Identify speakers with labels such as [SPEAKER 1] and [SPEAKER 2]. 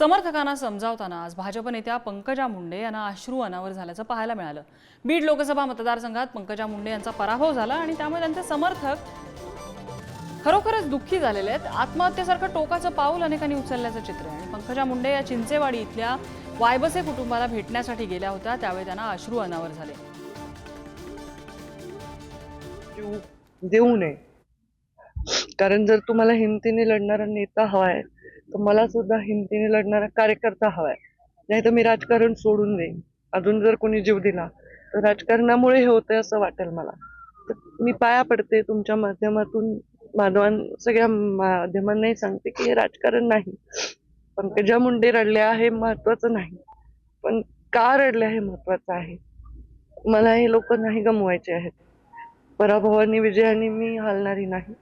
[SPEAKER 1] समर्थकांना समजावताना आज भाजप नेत्या पंकजा मुंडे यांना अश्रू अनावर झाल्याचं पाहायला मिळालं. बीड लोकसभा मतदारसंघात पंकजा मुंडे यांचा पराभव झाला आणि त्यामुळे त्यांचे समर्थक खरोखरच दुःखी झालेले आहेत. आत्महत्येसारखं टोकाचं पाऊल अनेकांनी उचलल्याचं चित्र आहे. आणि पंकजा मुंडे या चिंचेवाडी इथल्या वायबसे कुटुंबाला भेटण्यासाठी गेल्या होत्या. त्यावेळी त्यांना अश्रू अनावर झाले.
[SPEAKER 2] देऊ नये. कारण जर तुम्हाला हिमतीने लढणारा नेता हवाय तर मला सुद्धा हिमतीने लढणारा कार्यकर्ता हवाय. नाही तर मी राजकारण सोडून देईन. अजून जर कोणी जीव दिला तर राजकारणामुळे हे होतंय असं वाटेल मला. तर मी पाया पडते तुमच्या माध्यमातून माधवान सगळ्या माध्यमांनाही सांगते की हे राजकारण नाही. पंकजा मुंडे रडल्या हे महत्वाचं नाही. पण का रडल्या हे महत्वाचं आहे? मला हे लोक नाही गमवायचे आहेत. पराभवानी विजयाने मी हलणारी नाही.